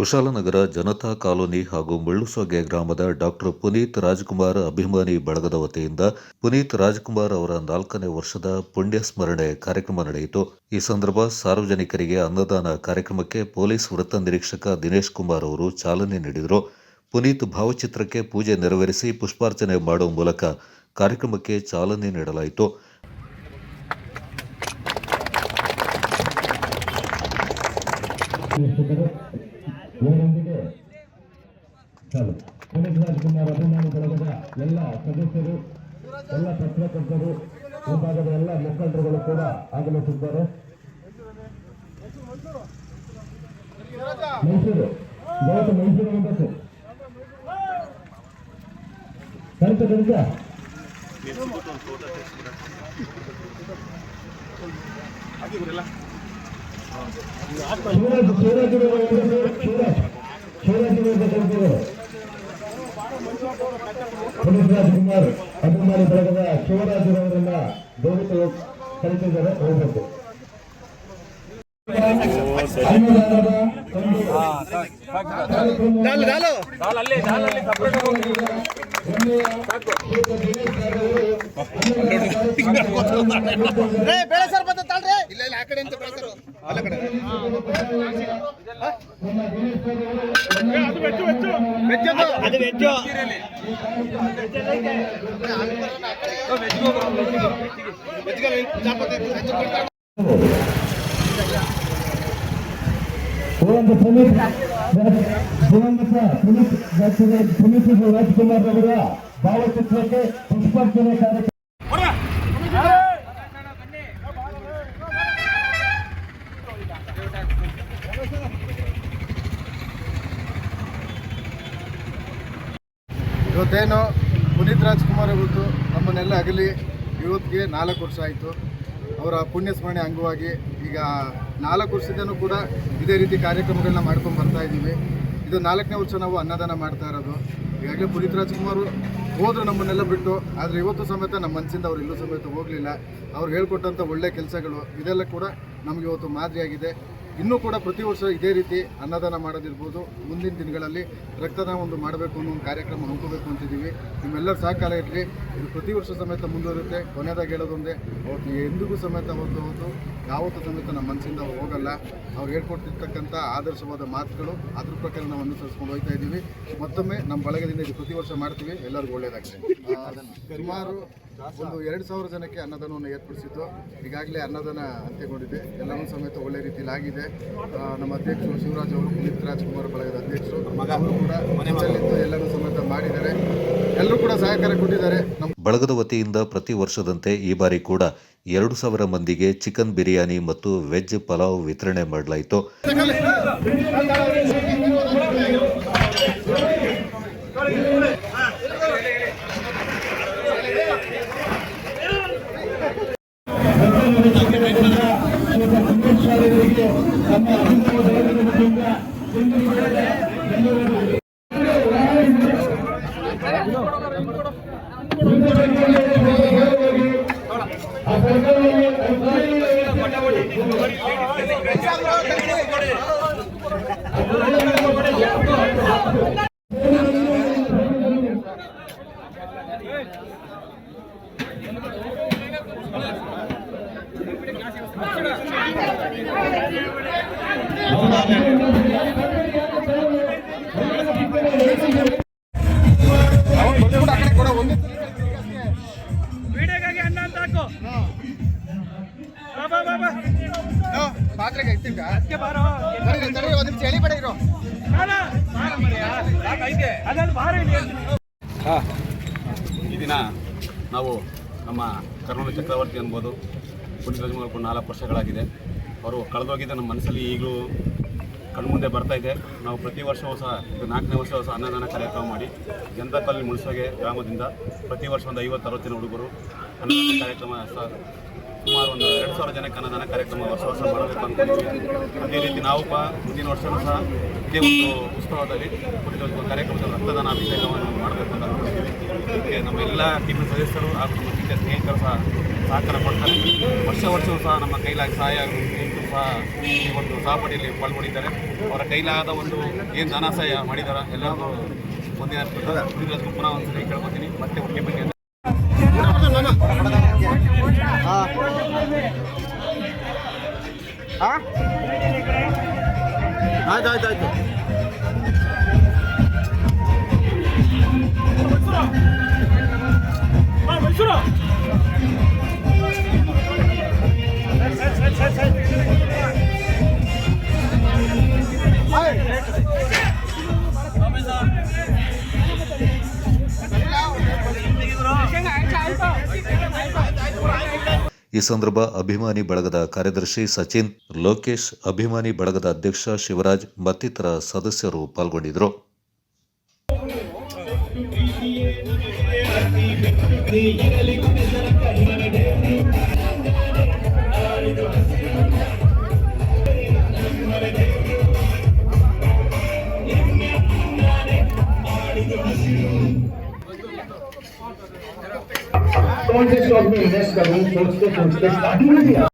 Kushalnagar Janata colony ಹಾಗೂ ಮುಳ್ಳುಸೊಗೆ ಗ್ರಾಮದ doctor Puneeth Rajkumar ಅಭಿಮಾನಿ ಬಳಗದ ವತಿಯಿಂದ ಪುನೀತ್ ರಾಜ್ಕುಮಾರ್ ಅವರ ನಾಲ್ಕನೇ ವರ್ಷದ ಪುಣ್ಯ ಸ್ಮರಣೆ ಕಾರ್ಯಕ್ರಮ ನಡೆಯಿತು. ಈ ಸಂದರ್ಭ ಸಾರ್ವಜನಿಕರಿಗೆ ಅನ್ನದಾನ ಕಾರ್ಯಕ್ರಮಕ್ಕೆ ಪೊಲೀಸ್ ವೃತ್ತ ನಿರೀಕ್ಷಕ ದಿನೇಶ್ ಕುಮಾರ್ ಅವರು ಚಾಲನೆ ನೀಡಿದರು. ಪುನೀತ್ ಭಾವಚಿತ್ರಕ್ಕೆ ಪೂಜೆ ನೆರವೇರಿಸಿ ಪುಷ್ಪಾರ್ಚನೆ ಮಾಡುವ ಮೂಲಕ ಕಾರ್ಯಕ್ರಮಕ್ಕೆ ಚಾಲನೆ ನೀಡಲಾಯಿತು. ಚಾಲು ಅಭಿಮಾನಿ ಬಳಗದ ಎಲ್ಲ ಸದಸ್ಯರು, ಎಲ್ಲ ಪತ್ರಕರ್ತರು, ಮುಂಭಾಗದ ಎಲ್ಲ ಮುಖಂಡರುಗಳು ಕೂಡ ಆಗಮಿಸಿದ್ದಾರೆ. ಮೈಸೂರು ಇವತ್ತು ಮೈಸೂರು ಹೋಗಬೇಕು ಕಲಿತ ಕಲಿತ ಶಿವರಾಜ್ ಶಿವರಾಜ್ ಶಿವರಾಜ್ ಶಿವರಾಜ್. ಪುನೀತ್ ರಾಜ್ಕುಮಾರ್ ಅಭಿಮಾನಿ ಬಳಗದ ಶಿವರಾಜರವರನ್ನ ದಯವಿಟ್ಟು ಕಲಿತಿದ್ದಾರೆ ಹೋಗಬೇಕು. ಬೇಳೆ ಸರ್ ಇಲ್ಲ ಇಲ್ಲ ಆ ಕಡೆ ಅಂತ ಬೆಳೆಸರು ಅಲ್ಲ ಕಡೆ. ನಮ್ಮ ದಿನೇಶ್ ರಾಜವರು ಅದು ವೆಜ್ಜು ಒಂದು ಪುನೀತ್ ದಿವಂಗತ ಪುನೀತ್ ಡಾಕ್ಟರ್ ಪುನೀತ್ ರಾಜ್ಕುಮಾರ್ ಅವರ ಭಾವಚಿತ್ರಕ್ಕೆ ಪುಷ್ಪಾರ್ಚನೆ ಕಾರ್ಯಕ್ರಮ ಇವತ್ತೇನು ಪುನೀತ್ ರಾಜ್ಕುಮಾರ್ ಇವತ್ತು ನಮ್ಮನ್ನೆಲ್ಲ ಅಗಲಿ, ಇವತ್ತಿಗೆ ನಾಲ್ಕು ವರ್ಷ ಆಯಿತು. ಅವರ ಪುಣ್ಯ ಸ್ಮರಣೆ ಅಂಗವಾಗಿ ಈಗ ನಾಲ್ಕು ವರ್ಷದಿಂದನೂ ಕೂಡ ಇದೇ ರೀತಿ ಕಾರ್ಯಕ್ರಮಗಳನ್ನ ಮಾಡ್ಕೊಂಡು ಬರ್ತಾ ಇದ್ದೀವಿ. ಇದು ನಾಲ್ಕನೇ ವರ್ಷ ನಾವು ಅನ್ನದಾನ ಮಾಡ್ತಾ ಇರೋದು. ಈಗಾಗಲೇ ಪುನೀತ್ ರಾಜ್ಕುಮಾರ್ ಹೋದ್ರು ನಮ್ಮನ್ನೆಲ್ಲ ಬಿಟ್ಟು, ಆದರೆ ಇವತ್ತು ಸಮೇತ ನಮ್ಮ ಮನಸ್ಸಿಂದ ಅವ್ರು ಎಲ್ಲೂ ಸಮೇತ ಹೋಗಲಿಲ್ಲ. ಅವ್ರು ಹೇಳ್ಕೊಟ್ಟಂಥ ಒಳ್ಳೆ ಕೆಲಸಗಳು, ಇದೆಲ್ಲ ಕೂಡ ನಮಗೆ ಇವತ್ತು ಮಾದರಿಯಾಗಿದೆ. ಇನ್ನೂ ಕೂಡ ಪ್ರತಿ ವರ್ಷ ಇದೇ ರೀತಿ ಅನ್ನದಾನ ಮಾಡೋದಿರ್ಬೋದು. ಮುಂದಿನ ದಿನಗಳಲ್ಲಿ ರಕ್ತದಾನ ಒಂದು ಮಾಡಬೇಕು ಅನ್ನೋ ಒಂದು ಕಾರ್ಯಕ್ರಮ ಹಮ್ಮಿಕೋಬೇಕು ಅಂತಿದ್ದೀವಿ. ನಿಮ್ಮೆಲ್ಲರ ಸಹಕಾರ ಇರಲಿ. ಇದು ಪ್ರತಿ ವರ್ಷ ಸಮೇತ ಮುಂದುವರಿಯುತ್ತೆ. ಕೊನೆಯದಾಗಿ ಹೇಳೋದೊಂದೇ ಅವತ್ತು ಎಂದಿಗೂ ಸಮೇತ ಅವತ್ತು ಅವತ್ತು ಯಾವತ್ತೂ ಸಮೇತ ನಮ್ಮ ಮನಸ್ಸಿಂದ ಅವ್ರು ಹೋಗಲ್ಲ. ಅವ್ರು ಹೇಳ್ಕೊಡ್ತಿರ್ತಕ್ಕಂಥ ಆದರ್ಶವಾದ ಮಾತುಗಳು ಅದ್ರ ಪ್ರಕಾರ ನಾವು ಅನುಸರಿಸ್ಕೊಂಡು ಹೋಗ್ತಾ ಇದ್ದೀವಿ. ಮತ್ತೊಮ್ಮೆ ನಮ್ಮ ಬಳಗದಿಂದ ಇದು ಪ್ರತಿ ವರ್ಷ ಮಾಡ್ತೀವಿ. ಎಲ್ಲರಿಗೂ ಒಳ್ಳೆಯದಾಗ್ತದೆ ಸುಮಾರು ಒಂದು ಎರಡು ಸಾವಿರ ಜನಕ್ಕೆ ಅನ್ನದಾನವನ್ನು ಏರ್ಪಡಿಸಿದ್ದು. ಈಗಾಗಲೇ ಅನ್ನದಾನ ಅಂತ್ಯಗೊಂಡಿದೆ. ಎಲ್ಲವೂ ಸಮೇತ ಒಳ್ಳೆ ರೀತಿಯಲ್ಲಿ ಆಗಿದೆ. ನಮ್ಮ ಅಧ್ಯಕ್ಷರು ಶಿವರಾಜ್ ಅವರು ಪುನೀತ್ ರಾಜ್ಕುಮಾರ್ ಬಳಗದ ಅಧ್ಯಕ್ಷರು ಅವರು ಕೂಡ ಮನೆಯಲ್ಲಿದ್ದು ಎಲ್ಲರೂ ಸಮೇತ ಮಾಡಿದ್ದಾರೆ. ಎಲ್ಲರೂ ಕೂಡ ಸಹಕಾರ ಕೊಟ್ಟಿದ್ದಾರೆ. ನಮ್ಮ ಬಳಗದ ವತಿಯಿಂದ ಪ್ರತಿ ವರ್ಷದಂತೆ ಈ ಬಾರಿ ಕೂಡ ಎರಡು ಸಾವಿರ ಮಂದಿಗೆ ಚಿಕನ್ ಬಿರಿಯಾನಿ ಮತ್ತು ವೆಜ್ ಪಲಾವ್ ವಿತರಣೆ ಮಾಡಲಾಯಿತು. ಅವರಿಗೆ ನಮ್ಮ ಪಾತ್ರೆಗೆ ಇಟ್ಟಿದ್ದ ಅದಕ್ಕೆ ಬಾರೋ ಒಂದ್ ನಿಮಿಷ. ಈ ದಿನ ನಾವು ನಮ್ಮ ಕರ್ನಾಟಕ ಚಕ್ರವರ್ತಿ ಅನ್ಬೋದು ಪುನೀತ್ ರಾಜ್ಕುಮಾರ್ ನಾಲ್ಕು ವರ್ಷಗಳಾಗಿದೆ. ಅವರು ಕಳೆದೋಗಿದ್ದ ನಮ್ಮ ಮನಸ್ಸಲ್ಲಿ ಈಗಲೂ ಕಣ್ಮುಂದೆ ಬರ್ತಾ ಇದೆ. ನಾವು ಪ್ರತಿ ವರ್ಷವೂ ಸಹ, ಇದು ನಾಲ್ಕನೇ ವರ್ಷವೂ ಸಹ ಅನ್ನದಾನ ಕಾರ್ಯಕ್ರಮ ಮಾಡಿ ಜನತಾ ಮುಳಸೋಗೆ ಮುಳುಸೋಗೆ ಗ್ರಾಮದಿಂದ ಪ್ರತಿ ವರ್ಷ ಒಂದು ಐವತ್ತು ಅರವತ್ತು ಜನ ಹುಡುಗರು ಅನ್ನದಾನ ಕಾರ್ಯಕ್ರಮ ಸಹ ಸುಮಾರು ಒಂದು ಎರಡು ಸಾವಿರ ಜನಕ್ಕೆ ಅನ್ನದಾನ ಕಾರ್ಯಕ್ರಮ ವರ್ಷ ವರ್ಷ ಮಾಡಬೇಕು ಅಂದ್ಕೊಂಡಿದ್ವಿ ಅದೇ ರೀತಿ ನಾವು ಪ ಮುಂದಿನ ವರ್ಷವೂ ಸಹ ಇದೇ ಒಂದು ಉತ್ಸವದಲ್ಲಿ ರಾಜ್ಕುಮಾರ್ ಕಾರ್ಯಕ್ರಮದಲ್ಲಿ ರಕ್ತದಾನ ಅಭಿಷೇಕವನ್ನು ಮಾಡಬೇಕು ಅಂತ ಅಂದ್ಕೊಂಡಿದ್ದೀವಿ. ನಮ್ಮ ಎಲ್ಲ ಟೀಮ್ ಸದಸ್ಯರು ಹಾಗೂ ನಮ್ಮ ಸ್ನೇಹಿತರು ಸಹ ಸಹಕಾರ ಕೊಡ್ತಾರೆ ವರ್ಷ ವರ್ಷವೂ ಸಹ ನಮ್ಮ ಕೈಲಾಗಿ ಸಹಾಯ ಸಹ ಈ ಒಂದು ಸಹಪಡಿಯಲ್ಲಿ ಪಾಲ್ಗೊಂಡಿದ್ದಾರೆ. ಅವರ ಕೈಲಾದ ಒಂದು ಏನು ಧನ ಸಹಾಯ ಮಾಡಿದ್ದಾರೆ ಎಲ್ಲರಿಗೂ ಒಂದಿನ ಪುನೀತ್ ಪುನಃ ಒಂದ್ಸರಿ ಕೇಳ್ಕೊತೀನಿ. ಮತ್ತೆ ಆಯ್ತು ಬಗ್ಗೆ ಈ ಸಂದರ್ಭ ಅಭಿಮಾನಿ ಬಳಗದ ಕಾರ್ಯದರ್ಶಿ ಸಚಿನ್ ಲೋಕೇಶ್ ಅಭಿಮಾನಿ ಬಳಗದ ಅಧ್ಯಕ್ಷ ಶಿವರಾಜ್ ಮತ್ತಿತರ ಸದಸ್ಯರು ಪಾಲ್ಗೊಂಡಿದ್ದರು. कौन से स्टॉक में इन्वेस्ट करूँ सोचते सोचते स्टार्टिंग में दिया